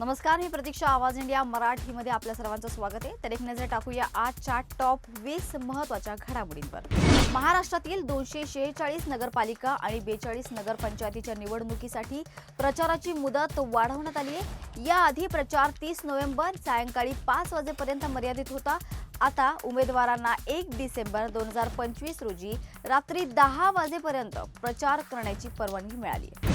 नमस्कार मी प्रतीक्षा आवाज इंडिया. मराठीमध्ये आपल्या सर्वांचं स्वागत आहे. तर एक नजर टाकूया आजच्या टॉप वीस महत्त्वाच्या घडामोडींवर. महाराष्ट्रातील दोनशे शेहेचाळीस नगरपालिका आणि बेचाळीस नगरपंचायतीच्या निवडणुकीसाठी प्रचाराची मुदत वाढवण्यात आली आहे. याआधी प्रचार तीस नोव्हेंबर सायंकाळी पाच वाजेपर्यंत मर्यादित होता. आता उमेदवारांना एक डिसेंबर दोन हजार पंचवीस रोजी रात्री दहा वाजेपर्यंत प्रचार करण्याची परवानगी मिळाली आहे.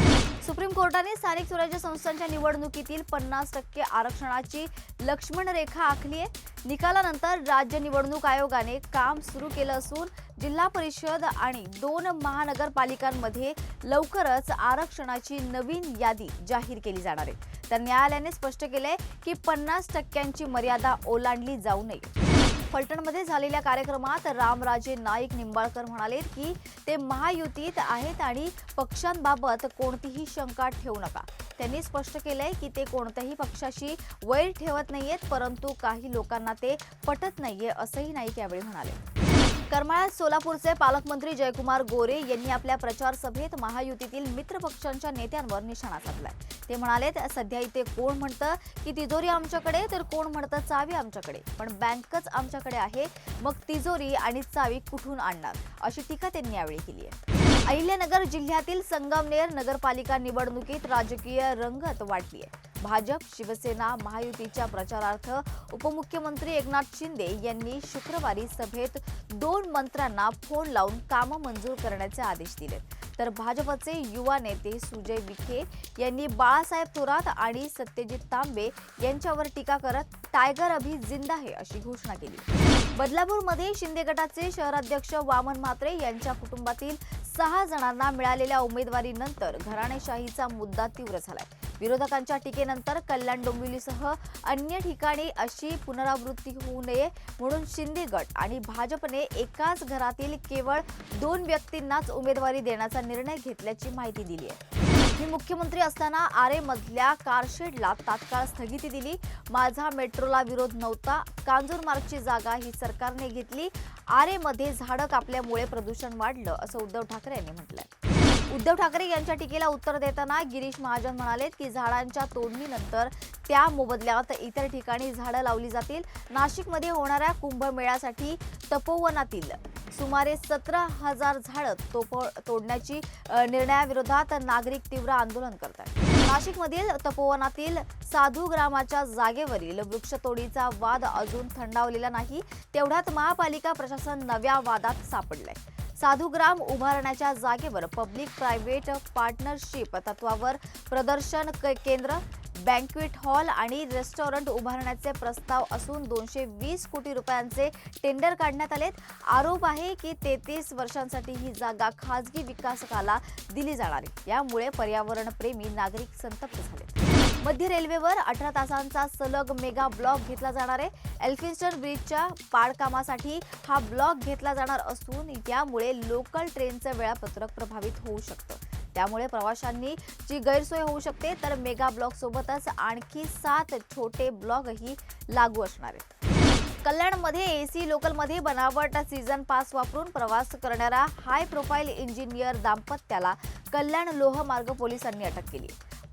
सुप्रीम कोर्टाने स्थानिक स्वराज्य संस्थांच्या निवडणुकीतील पन्नास टक्के आरक्षणाची लक्ष्मण रेखा आखली आहे. निकालानंतर राज्य निवडणूक आयोगाने काम सुरू केलं असून जिल्हा परिषद आणि दोन महानगरपालिकांमध्ये लवकरच आरक्षणाची नवीन यादी जाहीर केली जाणार आहे. तर न्यायालयाने स्पष्ट केलंय की पन्नास टक्क्यांची मर्यादा ओलांडली जाऊ नये. फलटणमध्ये झालेल्या कार्यक्रमात रामराजे नाईक निंबाळकर म्हणाले की ते महायुतीत आहेत आणि पक्षांबाबत कोणतीही शंका ठेवू नका. त्यांनी स्पष्ट केलंय की ते कोणत्याही पक्षाशी वैर ठेवत नाहीयेत परंतु काही लोकांना ते पटत नाहीये असंही नाईक यावेळी म्हणाले. करमाळ्यात सोलापूरचे पालकमंत्री जयकुमार गोरे यांनी आपल्या प्रचार सभेत महायुतीतील मित्र पक्षांच्या नेत्यांवर निशाणा साधलाय. ते म्हणाले सध्या इथे कोण म्हणतं की तिजोरी आमच्याकडे तर कोण म्हणतं चावी आमच्याकडे? पण बँकच आमच्याकडे आहे मग तिजोरी आणि चावी कुठून आणणार? अशी टीका त्यांनी यावेळी केली आहे. अहिल्यानगर जिल्ह्यातील संगमनेर नगरपालिका निवडणुकीत राजकीय रंगत वाढली आहे. भाजप शिवसेना महायुतीच्या प्रचारार्थ उपमुख्यमंत्री एकनाथ शिंदे यांनी शुक्रवारी सभेत दोन मंत्र्यांना फोन लावून कामं मंजूर करण्याचे आदेश दिले. तर भाजपचे युवा नेते सुजय विखे यांनी बाळासाहेब थोरात आणि सत्यजित तांबे यांच्यावर टीका करत टायगर अभी जिंदा आहे अशी घोषणा केली. बदलापूरमध्ये शिंदे गटाचे शहराध्यक्ष वामन म्हात्रे यांच्या कुटुंबातील सहा जणांना मिळालेल्या उमेदवारीनंतर घराणेशाहीचा मुद्दा तीव्र झालाय. विरोधकांच्या टीकेनंतर कल्याण डोंबिवलीसह अन्य ठिकाणी अशी पुनरावृत्ती होऊ नये म्हणून शिंदे गट आणि भाजपने एकाच घरातील केवळ दोन व्यक्तींनाच उमेदवारी देण्याचा निर्णय घेतल्याची माहिती दिली आहे. मी मुख्यमंत्री असताना आरे मधल्या कारशेडला तात्काळ स्थगिती दिली. माझा मेट्रोला विरोध नव्हता. कांजूर मार्गची जागा ही सरकारने घेतली. आरेमध्ये झाडं कापल्यामुळे प्रदूषण वाढलं असं उद्धव ठाकरे यांनी म्हटलंय. उद्धव ठाकरे यांच्या टीकेला उत्तर देताना गिरीश महाजन म्हणाले की झाडांच्या तोडणीनंतर त्या मोबदल्यात इतर ठिकाणी झाडं लावली जातील. नाशिकमध्ये होणाऱ्या कुंभमेळ्यासाठी तपोवनातील सुमारे सतरा हजार झाडं तोप तोडण्याची निर्णयाविरोधात नागरिक तीव्र आंदोलन करतात नाशिकमधील तपोवनातील साधू ग्रामाच्या जागेवरील वृक्षतोडीचा वाद अजून थंडावलेला नाही. तेवढ्यात महापालिका प्रशासन नव्या वादात सापडलंय. साधुग्राम उभारण्याच्या जागेवर पब्लिक प्रायव्हेट पार्टनरशिप तत्वावर प्रदर्शन केंद्र बँक्वेट हॉल आणि रेस्टॉरंट उभारण्याचे प्रस्ताव असून दोनशे वीस कोटी रुपयांचे टेंडर काढण्यात आलेत. आरोप आहे की तेहतीस वर्षांसाठी ही जागा खाजगी विकासकाला दिली जाणार आहे. यामुळे पर्यावरणप्रेमी नागरिक संतप्त झाले मध्य रेल्वेवर अठरा तासांचा सलग मेगा ब्लॉक घेतला जाणार आहे. एल्फिन्स्टन ब्रिजच्या पाडकामासाठी हा ब्लॉक घेतला जाणार असून यामुळे लोकल ट्रेनचं वेळापत्रक प्रभावित होऊ शकतं. त्यामुळे प्रवाशांनी जी गैरसोय होऊ शकते तर मेगा ब्लॉक सोबतच आणखी सात छोटे ब्लॉकही लागू असणार आहेत. कल्याणमध्ये एसी लोकलमध्ये बनावट सीझन पास वापरून प्रवास करणारा हाय प्रोफाईल इंजिनियर दाम्पत्याला कल्याण लोहमार्ग पोलिसांनी अटक केली.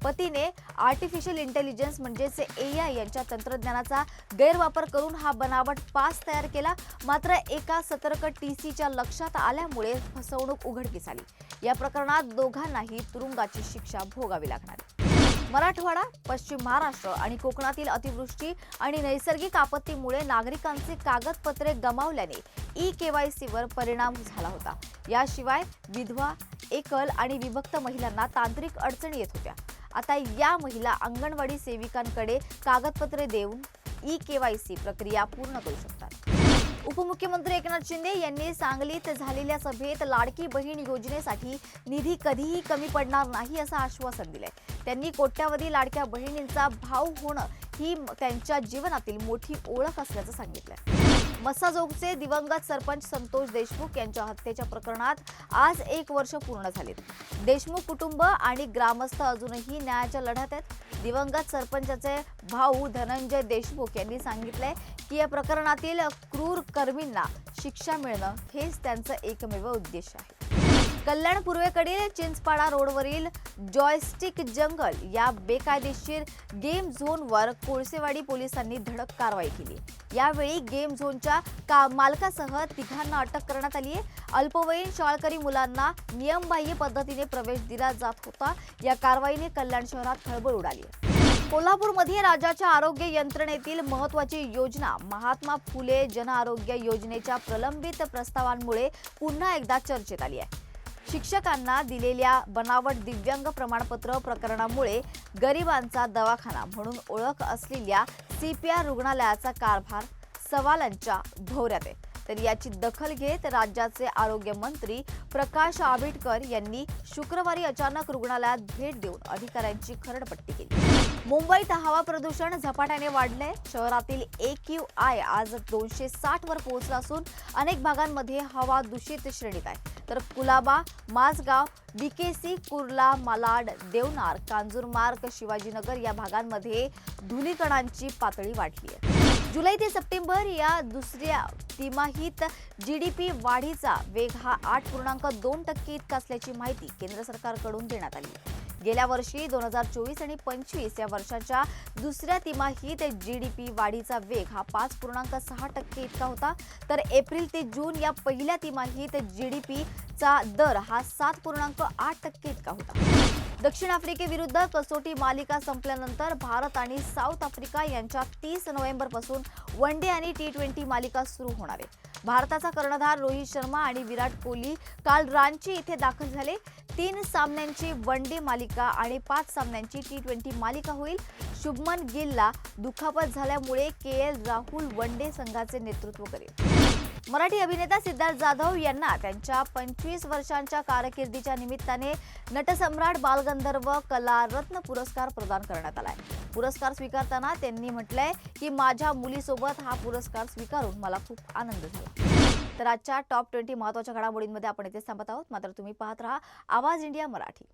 पतीने आर्टिफिशियल इंटेलिजन्स म्हणजेच ए आय यांच्या तंत्रज्ञानाचा गैरवापर करून हा बनावट पास तयार केला. मात्र एका सतर्क टी सीच्या लक्षात आल्यामुळे फसवणूक उघडकीस आली. या प्रकरणात दोघांनाही तुरुंगाची शिक्षा भोगावी लागणार. मराठवाडा पश्चिम महाराष्ट्र आणि कोकणातील अतिवृष्टी आणि नैसर्गिक आपत्तीमुळे नागरिकांचे कागदपत्रे गमावल्याने ई केवायसीवर परिणाम झाला होता. याशिवाय विधवा एकल आणि विभक्त महिलांना तांत्रिक अडचणी येत होत्या. आता या महिला अंगणवाडी सेविकांकडे कागदपत्रे देऊन ई केवायसी प्रक्रिया पूर्ण करू शकतात. उपमुख्यमंत्री एकनाथ शिंदे यांनी सांगलीत झालेल्या सभेत लाडकी बहीण योजनेसाठी निधी कधीही कमी पडणार नाही असं आश्वासन दिलंय. त्यांनी कोट्यावधी लाडक्या बहिणींचा भाव होणं ही त्यांच्या जीवनातील मोठी ओळख असल्याचं सांगितलंय. मसाजोगचे दिवंगत सरपंच संतोष देशमुख यांच्या हत्येच्या प्रकरणात आज एक वर्ष पूर्ण झाले देशमुख कुटुंब आणि ग्रामस्थ अजूनही न्यायाच्या लढ्यात आहेत. दिवंगत सरपंचाचे भाऊ धनंजय देशमुख यांनी सांगितले की या प्रकरणातील क्रूर कर्मींना शिक्षा मिळणं हेच त्यांचं एकमेव उद्देश आहे. कल्याण पूर्वेकडील चिंचपाडा रोडवरील जॉयस्टिक जंगल या बेकायदेशीर गेम झोनवर कोळसेवाडी पोलिसांनी धडक कारवाई केली. यावेळी गेम झोनच्या का मालकासह तिघांना अटक करण्यात आली आहे. अल्पवयीन शाळकरी मुलांना नियमबाह्य पद्धतीने प्रवेश दिला जात होता. या कारवाईने कल्याण शहरात खळबळ उडाली कोल्हापूरमध्ये राज्याच्या आरोग्य यंत्रणेतील महत्वाची योजना महात्मा फुले जन आरोग्य योजनेच्या प्रलंबित प्रस्तावांमुळे पुन्हा एकदा चर्चेत आली आहे. शिक्षकांना दिलेल्या बनावट दिव्यांग प्रमाणपत्र प्रकरणामुळे गरिबांचा दवाखाना म्हणून ओळख असलेल्या सीपीआर रुग्णालयाचा कारभार सवालांच्या भोवऱ्यात आहे. तर याची दखल घेत राज्याचे आरोग्य मंत्री प्रकाश आंबेडकर यांनी शुक्रवारी अचानक रुग्णालयात भेट देऊन अधिकाऱ्यांची खरडपट्टी केली. मुंबईत हवा प्रदूषण झपाट्याने वाढलंय. शहरातील ए क्यू आय आज दोनशे साठ वर पोहोचला असून अनेक भागांमध्ये हवा दूषित श्रेणीत आहे. तर कुलाबा माझगाव बीकेसी कुर्ला मालाड देवनार कांजूरमार्ग शिवाजीनगर या भागांमध्ये धुलीकणांची पातळी वाढली आहे जुलै ते सप्टेंबर या दुसऱ्या तिमाहीत जी डी पी वाढीचा वेग हा आठ पूर्णांक दोन टक्के इतका असल्याची माहिती केंद्र सरकारकडून देण्यात आली आहे. गेल्या वर्षी दोन हजार चोवीस आणि पंचवीस या वर्षाच्या दुसऱ्या तिमाहीत जीडीपी वाढीचा वेग हा पाच पूर्णांक सहा टक्के इतका होता. तर एप्रिल ते जून या पहिल्या तिमाहीत जीडीपीचा दर हा सात पूर्णांक आठ टक्के इतका होता. दक्षिण आफ्रिकेविरुद्ध कसोटी मालिका संपल्यानंतर भारत आणि साऊथ आफ्रिका यांच्या तीस नोव्हेंबरपासून वन डे आणि टी ट्वेंटी मालिका सुरू होणार आहे भारताचा कर्णधार रोहित शर्मा आणि विराट कोहली काल रांची इथे दाखल झाले. तीन सामन्यांची वन डे मालिका आणि पाच सामन्यांची टी ट्वेंटी मालिका होईल. शुभमन गिलला दुखापत झाल्यामुळे K L Rahul one day संघाचे नेतृत्व करेल. मराठी अभिनेता सिद्धार्थ जाधव यांना त्यांच्या पंचवीस वर्षांच्या कारकिर्दीच्या निमित्ताने नटसम्राट बालगंधर्व कलारत्न पुरस्कार प्रदान करण्यात आलाय. पुरस्कार स्वीकारताना त्यांनी म्हटलंय की माझ्या मुलीसोबत हा पुरस्कार स्वीकारून मला खूप आनंद झाला. तर आजच्या टॉप ट्वेंटी महत्त्वाच्या घडामोडींमध्ये आपण येथे थांबत आहोत. मात्र तुम्ही पाहत राहा आवाज इंडिया मराठी.